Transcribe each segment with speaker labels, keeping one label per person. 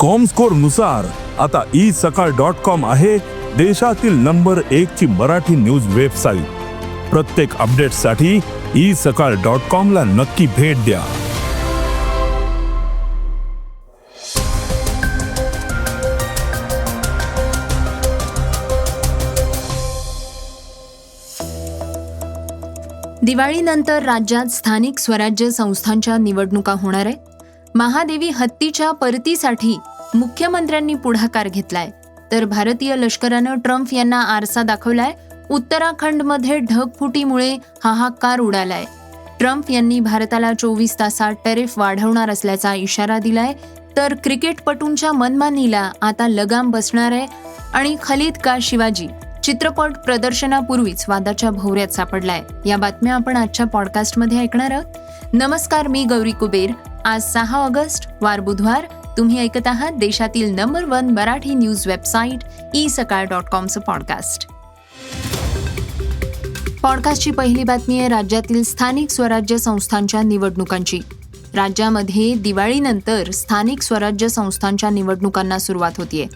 Speaker 1: कॉमस्कोरनुसार आता E Sakal dot com आहे देशातील नंबर एक ची मराठी न्यूज वेबसाईट प्रत्येक अपडेटसाठी ई सकाळ डॉट कॉम ला नक्की भेट द्या.
Speaker 2: दिवाळीनंतर राज्यात स्थानिक स्वराज्य संस्थांच्या निवडणुका होणार आहे महादेवी हत्तीच्या परतीसाठी मुख्यमंत्र्यांनी पुढाकार घेतलाय. तर भारतीय लष्करानं ट्रम्प यांना आरसा दाखवलाय. उत्तराखंडमध्ये ढगफुटीमुळे हाहाकार उडालाय. ट्रम्प यांनी भारताला चोवीस तासात टॅरिफ वाढवणार असल्याचा इशारा दिलाय. तर क्रिकेटपटूंच्या मनमानीला आता लगाम बसणार आहे. आणि खलीद का शिवाजी चित्रपट प्रदर्शनापूर्वीच वादाच्या भोवऱ्यात सापडलाय. या बातम्या आपण आजच्या पॉडकास्टमध्ये ऐकणार आहोत. नमस्कार मी गौरी कुबेर. आज सहा ऑगस्ट वार बुधवार. तुम्ही ऐकत आहात देशातील number one Marathi news website e Sakal dot कॉमचं podcast पॉडकास्टची पहिली बातमी आहे राज्यातील स्थानिक स्वराज्य संस्थांच्या निवडणुकांची. राज्यामध्ये दिवाळीनंतर स्थानिक स्वराज्य संस्थांच्या निवडणुकांना सुरुवात होतीये.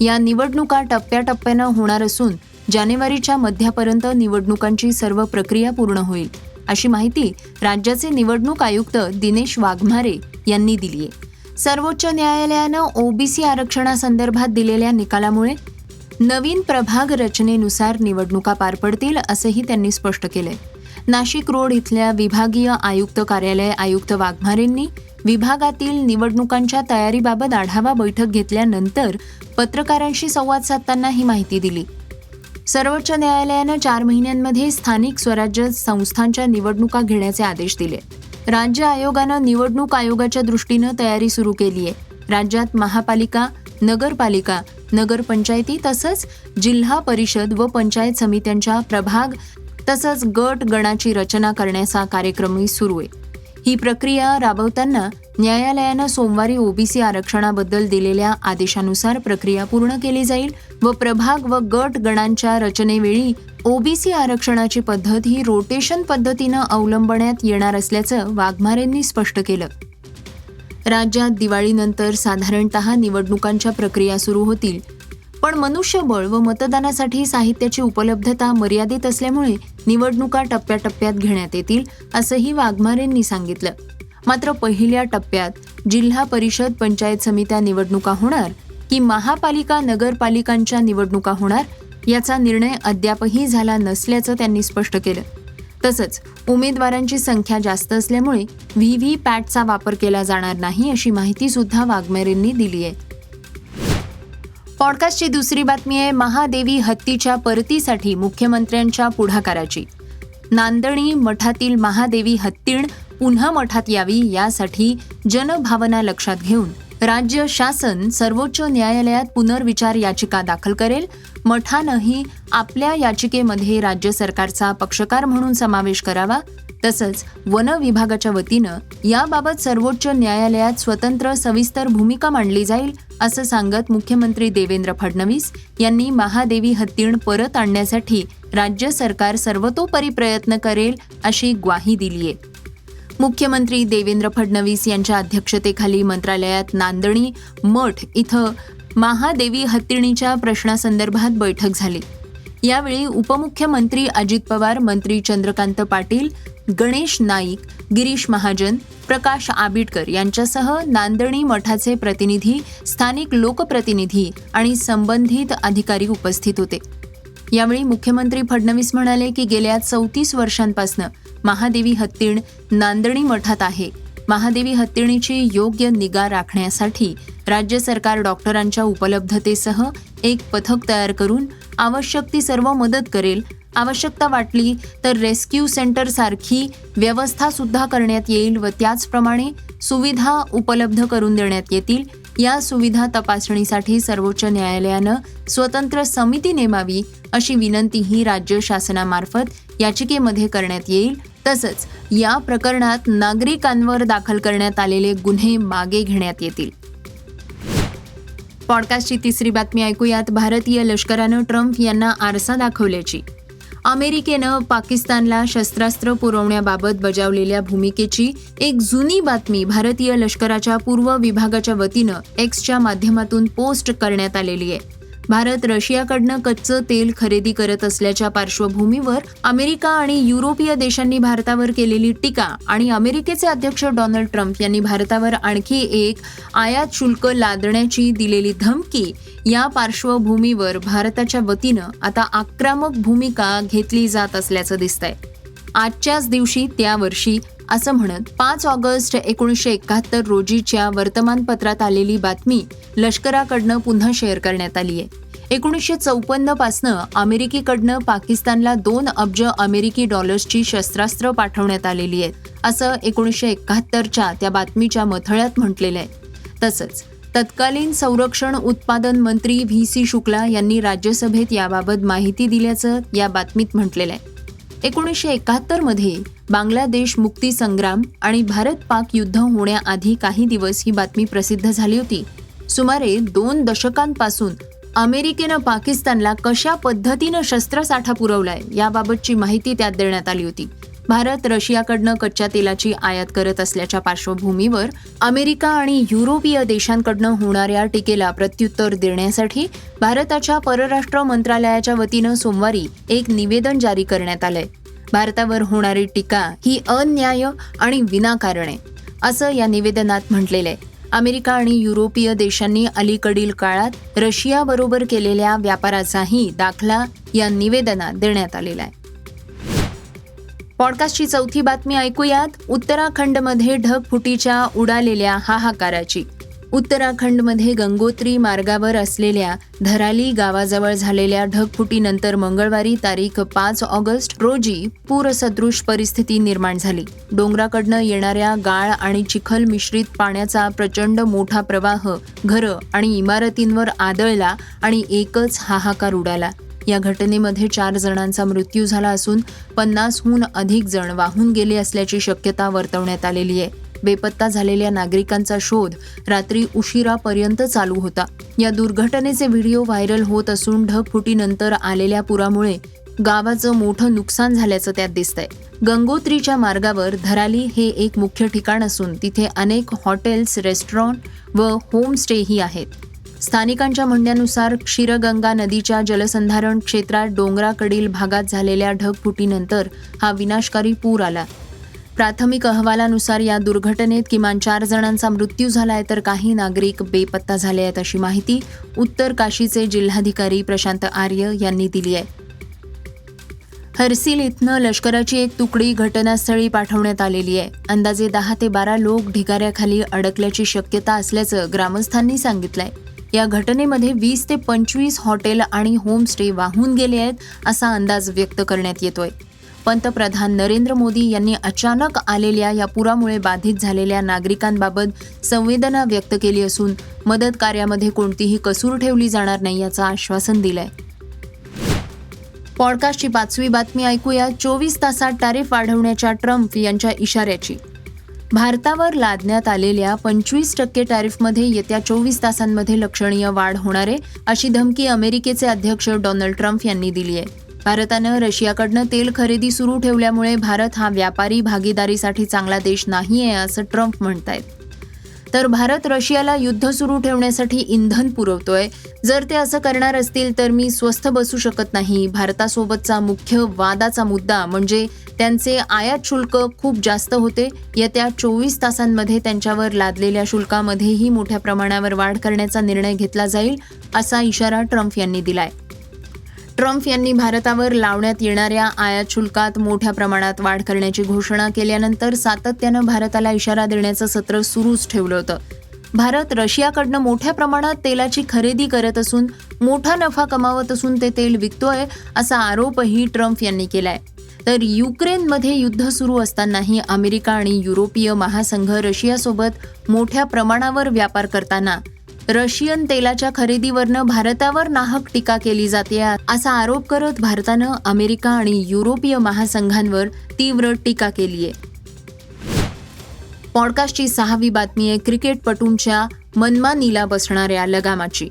Speaker 2: या निवडणुका टप्प्याटप्प्यानं होणार असून जानेवारीच्या मध्यापर्यंत निवडणुकांची सर्व प्रक्रिया पूर्ण होईल. अशी माहिती राज्याचे निवडणूक आयुक्त दिनेश वाघमारे यांनी दिली आहे. सर्वोच्च न्यायालयानं ओबीसी आरक्षणासंदर्भात दिलेल्या निकालामुळे नवीन प्रभाग रचनेनुसार निवडणुका पार पडतील असंही त्यांनी स्पष्ट केलंय. नाशिक रोड इथल्या विभागीय आयुक्त कार्यालय आयुक्त वाघमारेंनी विभागातील निवडणुकांच्या तयारीबाबत आढावा बैठक घेतल्यानंतर पत्रकारांशी संवाद साधताना ही माहिती दिली. सर्वोच्च न्यायालयानं चार महिन्यांमध्ये स्थानिक स्वराज्य संस्थांच्या निवडणुका घेण्याचे आदेश दिले. राज्य आयोगानं निवडणूक आयोगाच्या दृष्टीनं तयारी सुरू केली आहे राज्यात महापालिका नगरपालिका नगरपंचायती तसंच जिल्हा परिषद व पंचायत समित्यांच्या प्रभाग तसंच गट गणाची रचना करण्याचा कार्यक्रमही सुरू आहे. ही प्रक्रिया राबवताना न्यायालयानं सोमवारी ओबीसी आरक्षणाबद्दल दिलेल्या आदेशानुसार प्रक्रिया पूर्ण केली जाईल व प्रभाग व गट गणांच्या रचनेवेळी ओबीसी आरक्षणाची पद्धत ही रोटेशन पद्धतीनं अवलंबण्यात येणार असल्याचं वाघमारेंनी स्पष्ट केलं. राज्यात दिवाळीनंतर साधारणतः निवडणुकांच्या प्रक्रिया सुरू होतील. पण मनुष्यबळ व मतदानासाठी साहित्याची उपलब्धता मर्यादित असल्यामुळे निवडणुका टप्प्याटप्प्यात घेण्यात येतील असंही वाघमारेंनी सांगितलं. मात्र पहिल्या टप्प्यात जिल्हा परिषद पंचायत समित्या निवडणुका होणार की महापालिका नगरपालिकांच्या निवडणुका होणार याचा निर्णय अद्यापही झाला नसल्याचं त्यांनी स्पष्ट केलं. तसंच उमेदवारांची संख्या जास्त असल्यामुळे व्ही व्ही पॅटचा वापर केला जाणार नाही अशी माहिती सुद्धा वाघमेरेंनी दिली आहे. पॉडकास्टची दुसरी बातमी आहे महादेवी हत्तीच्या परतीसाठी मुख्यमंत्र्यांच्या पुढाकाराची. नांदणी मठातील महादेवी हत्तीण पुन्हा मठात यावी यासाठी जनभावना लक्षात घेऊन राज्य शासन सर्वोच्च न्यायालयात पुनर्विचार याचिका दाखल करेल. मठानंही आपल्या याचिकेमध्ये राज्य सरकारचा पक्षकार म्हणून समावेश करावा. तसंच वन विभागाच्या वतीनं याबाबत सर्वोच्च न्यायालयात स्वतंत्र सविस्तर भूमिका मांडली जाईल असं सांगत मुख्यमंत्री देवेंद्र फडणवीस यांनी महादेवी हत्तीण परत आणण्यासाठी राज्य सरकार सर्वतोपरी प्रयत्न करेल अशी ग्वाही दिली आहे मुख्यमंत्री देवेंद्र फडणवीस यांच्या अध्यक्षतेखाली मंत्रालयात नांदणी मठ इथं महादेवी हत्तीणीच्या प्रश्नासंदर्भात बैठक झाली. यावेळी उपमुख्यमंत्री अजित पवार मंत्री चंद्रकांत पाटील गणेश नाईक गिरीश महाजन प्रकाश आबिटकर यांच्यासह नांदणी मठाचे प्रतिनिधी स्थानिक लोकप्रतिनिधी आणि संबंधित अधिकारी उपस्थित होते. यावेळी मुख्यमंत्री फडणवीस म्हणाले की गेल्या चौतीस वर्षांपासून महादेवी हत्तीण नांदणी मठात आहे. महादेवी हत्तीणीची योग्य निगा राखण्यासाठी राज्य सरकार डॉक्टरांच्या उपलब्धतेसह एक पथक तयार करून आवश्यक ती सर्व मदत करेल. आवश्यकता वाटली तर रेस्क्यू सेंटरसारखी व्यवस्थासुद्धा करण्यात येईल व त्याचप्रमाणे सुविधा उपलब्ध करून देण्यात येतील. या सुविधा तपासणीसाठी सर्वोच्च न्यायालयानं स्वतंत्र समिती नेमावी अशी विनंतीही राज्य शासनामार्फत याचिकेमध्ये करण्यात येईल. तसंच या प्रकरणात नागरिकांवर दाखल करण्यात आलेले गुन्हे मागे घेण्यात येतील. पॉडकास्टची तिसरी बातमी ऐकूयात. भारतीय लष्करानं ट्रम्प यांना आरसा दाखवल्याची. अमेरिकेनं पाकिस्तानला शस्त्रास्त्र पुरवण्याबाबत बजावलेल्या भूमिकेची एक जुनी बातमी भारतीय लष्कराच्या पूर्व विभागाच्या वतीनं एक्सच्या माध्यमातून पोस्ट करण्यात आलेली आहे. भारत रशियाकडनं कच्चं तेल खरेदी करत असल्याच्या पार्श्वभूमीवर अमेरिका आणि युरोपीय देशांनी भारतावर केलेली टीका आणि अमेरिकेचे अध्यक्ष डोनाल्ड ट्रम्प यांनी भारतावर आणखी एक आयात शुल्क लादण्याची दिलेली धमकी या पार्श्वभूमीवर भारताच्या वतीनं आता आक्रमक भूमिका घेतली जात असल्याचं दिसतंय. आजच्याच दिवशी त्या वर्षी असं म्हणत पाच ऑगस्ट एकोणीसशे एकाहत्तर रोजीच्या वर्तमानपत्रात आलेली बातमी लष्कराकडनं पुन्हा शेअर करण्यात आली आहे. एकोणीसशे चौपन्न पासनं अमेरिकेकडनं पाकिस्तानला दोन अब्ज अमेरिकी डॉलर्सची शस्त्रास्त्र पाठवण्यात आलेली आहेत असं एकोणीसशे एकाहत्तरच्या त्या बातमीच्या मथळ्यात म्हटलेलं आहे. तसंच तत्कालीन संरक्षण उत्पादन मंत्री व्ही सी शुक्ला यांनी राज्यसभेत याबाबत माहिती दिल्याचं या बातमीत म्हटलेलं आहे. एकोणीसशे एकाहत्तरमध्ये बांगलादेश मुक्ती संग्राम आणि भारत पाक युद्ध होण्याआधी काही दिवस ही बातमी प्रसिद्ध झाली होती. सुमारे दोन दशकांपासून अमेरिकेनं पाकिस्तानला कशा पद्धतीनं शस्त्रसाठा पुरवलाय याबाबतची माहिती त्यात देण्यात आली होती. भारत रशियाकडनं कच्च्या तेलाची आयात करत असल्याच्या पार्श्वभूमीवर अमेरिका आणि युरोपीय देशांकडनं होणाऱ्या टीकेला प्रत्युत्तर देण्यासाठी भारताच्या परराष्ट्र मंत्रालयाच्या वतीनं सोमवारी एक निवेदन जारी करण्यात आलंय. भारतावर होणारी टीका ही अन्याय आणि विनाकारण आहे असं या निवेदनात म्हटलेलं आहे. अमेरिका आणि युरोपीय देशांनी अलीकडील काळात रशियाबरोबर केलेल्या व्यापाराचाही दाखला या निवेदनात देण्यात आलेला आहे. पॉडकास्टची चौथी बातमी ऐकूयात. उत्तराखंडमध्ये ढगफुटीच्या उडालेल्या हाहाकाराची. उत्तराखंडमध्ये गंगोत्री मार्गावर असलेल्या धराली गावाजवळ झालेल्या ढगफुटीनंतर मंगळवारी तारीख पाच ऑगस्ट रोजी पूरसदृश परिस्थिती निर्माण झाली. डोंगराकडनं येणाऱ्या गाळ आणि चिखल मिश्रित पाण्याचा प्रचंड मोठा प्रवाह घरं आणि इमारतींवर आदळला आणि एकच हाहाकार उडाला. या घटनेमध्ये चार जणांचा मृत्यू झाला असून पन्नासहून अधिक जण वाहून गेले असल्याची शक्यता वर्तवण्यात आलेली आहे. बेपत्ता झालेल्या नागरिकांचा शोध रात्री उशिरापर्यंत चालू होता. या दुर्घटनेचे व्हिडिओ व्हायरल होत असून ढगफुटीनंतर आलेल्या पुरामुळे गावाचं मोठं नुकसान झाल्याचं त्यात दिसतंय. गंगोत्रीच्या मार्गावर धराली हे एक मुख्य ठिकाण असून तिथे अनेक हॉटेल्स रेस्टॉरंट व होमस्टेही आहेत. स्थानिकांच्या म्हणण्यानुसार क्षीरगंगा नदीच्या जलसंधारण क्षेत्रात डोंगराकडील भागात झालेल्या ढगफुटीनंतर हा विनाशकारी पूर आला. प्राथमिक अहवालानुसार या दुर्घटनेत किमान चार जणांचा मृत्यू झालाय तर काही नागरिक बेपत्ता झाले आहेत अशी माहिती उत्तर काशीचे जिल्हाधिकारी प्रशांत आर्य यांनी दिली आहे. हर्सिल इथनं लष्कराची एक तुकडी घटनास्थळी पाठवण्यात आलेली आहे. अंदाजे दहा ते बारा लोक ढिगाऱ्याखाली अडकल्याची शक्यता असल्याचं ग्रामस्थांनी सांगितलंय. या घटनेमध्ये वीस ते पंचवीस हॉटेल आणि होमस्टे वाहून गेले आहेत असा अंदाज व्यक्त करण्यात येतोय. पंतप्रधान नरेंद्र मोदी यांनी अचानक आलेल्या या पुरामुळे बाधित झालेल्या नागरिकांबाबत संवेदना व्यक्त केली असून मदत कार्यामध्ये कोणतीही कसूर ठेवली जाणार नाही याचं आश्वासन दिलंय. पॉडकास्टची पाचवी बातमी ऐकूया. चोवीस तासात टॅरिफ वाढवण्याच्या ट्रम्प यांच्या इशाऱ्याची. भारतावर लादण्यात आलेल्या पंचवीस टक्के टॅरिफमध्ये येत्या चोवीस तासांमध्ये लक्षणीय वाढ होणार आहे अशी धमकी अमेरिकेचे अध्यक्ष डोनाल्ड ट्रम्प यांनी दिली आहे. भारतानं रशियाकडनं तेल खरेदी सुरू ठेवल्यामुळे भारत हा व्यापारी भागीदारीसाठी चांगला देश नाही आहे असं ट्रम्प म्हणतायत. तर भारत रशियाला युद्ध सुरू ठेवण्यासाठी इंधन पुरवतोय. जर ते असं करणार असतील तर मी स्वस्थ बसू शकत नाही. भारतासोबतचा मुख्य वादाचा मुद्दा म्हणजे त्यांचे आयात शुल्क खूप जास्त होते. येत्या चोवीस तासांमध्ये त्यांच्यावर लादलेल्या शुल्कामध्येही मोठ्या प्रमाणावर वाढ करण्याचा निर्णय घेतला जाईल असा इशारा ट्रम्प यांनी दिलाय. ट्रम्प यांनी भारतावर लावण्यात येणाऱ्या आयात शुल्कात मोठ्या प्रमाणात वाढ करण्याची घोषणा केल्यानंतर सातत्यानं भारताला इशारा देण्याचं सत्र सुरूच ठेवलं होतं. भारत रशियाकडनं मोठ्या प्रमाणात तेलाची खरेदी करत असून मोठा नफा कमावत असून ते तेल विकतोय असा आरोपही ट्रम्प यांनी केलाय. तर युक्रेनमध्ये युद्ध सुरू असतानाही अमेरिका आणि युरोपीय महासंघ रशियासोबत मोठ्या प्रमाणावर व्यापार करताना रशियन तेलाच्या खरेदीवरनं भारतावर नाहक टीका केली जाते असा आरोप करत भारतानं अमेरिका आणि युरोपीय महासंघांवर तीव्र टीका केली आहे. पॉडकास्टची सहावी बातमी आहे क्रिकेटपटूंच्या मनमानीला बसणाऱ्या लगामाची.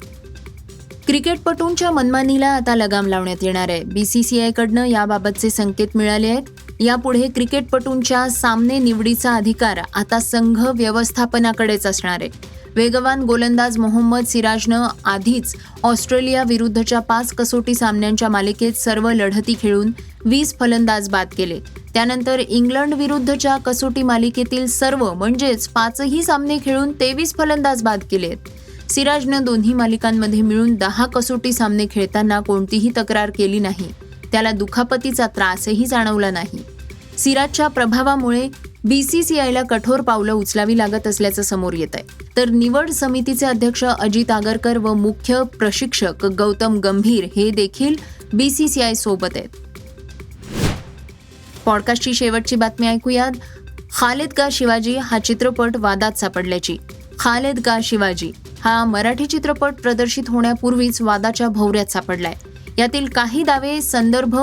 Speaker 2: क्रिकेटपटूंच्या मनमानीला आता लगाम लावण्यात येणार आहे. बीसीसीआय कडनं याबाबतचे संकेत मिळाले आहेत. यापुढे क्रिकेटपटूंच्या सामने निवडीचा अधिकार आता संघ व्यवस्थापनाकडेच असणार आहे. वेगवान गोलंदाज मोहम्मद सिराजनं आधीच ऑस्ट्रेलिया विरुद्धच्या पाच कसोटी सामन्यांच्या मालिकेत सर्व लढती खेळून वीस फलंदाज बाद केले. त्यानंतर इंग्लंड विरुद्धच्या कसोटी मालिकेतील सर्व म्हणजेच पाचही सामने खेळून तेवीस फलंदाज बाद केलेत. सिराजनं दोन्ही मालिकांमध्ये मिळून दहा कसोटी सामने खेळताना कोणतीही तक्रार केली नाही. त्याला दुखापतीचा त्रासही जाणवला नाही. सिराजच्या प्रभावामुळे बी सी सी आयला कठोर पावलं उचलावी लागत असल्याचं समोर येत आहे तर निवड समितीचे अध्यक्ष अजित आगरकर व मुख्य प्रशिक्षक गौतम गंभीर हे देखील बीसीसीआय सोबत आहेत. पॉडकास्टची शेवटची बातमी ऐकूयात. खालेद का शिवाजी हा चित्रपट वादात सापडल्याची. खालेद का शिवाजी हा मराठी चित्रपट प्रदर्शित होण्यापूर्वीच वादाच्या भोवऱ्यात सापडलाय. यातील काही दावे संदर्भ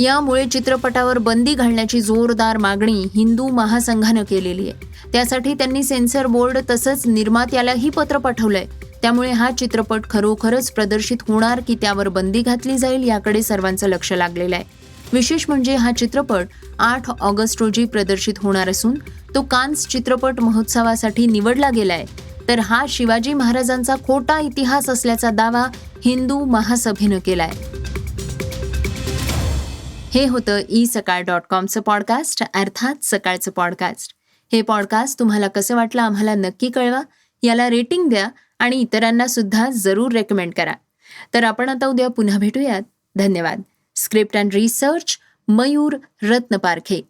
Speaker 2: यामुळे चित्रपटावर बंदी घालण्याची जोरदार मागणी हिंदू महासंघानं केलेली आहे. त्यासाठी त्यांनी सेन्सर बोर्ड तसंच निर्मात्यालाही पत्र पाठवलंय. त्यामुळे हा चित्रपट खरोखरच प्रदर्शित होणार की त्यावर बंदी घातली जाईल याकडे सर्वांचं लक्ष लागलेलं आहे. विशेष म्हणजे हा चित्रपट आठ ऑगस्ट रोजी प्रदर्शित होणार असून तो कान्स चित्रपट महोत्सवासाठी निवडला गेलाय. तर हा शिवाजी महाराजांचा खोटा इतिहास असल्याचा दावा हिंदू महासभेनं केलाय. हे होतं ई सकाळ डॉट कॉमचं पॉडकास्ट अर्थात सकाळचं पॉडकास्ट. हे पॉडकास्ट तुम्हाला कसं वाटलं आम्हाला नक्की कळवा. याला रेटिंग द्या आणि इतरांना सुद्धा जरूर रेकमेंड करा. तर आपण आता उद्या पुन्हा भेटूयात. धन्यवाद. Script and research Mayur Ratnaparkhe.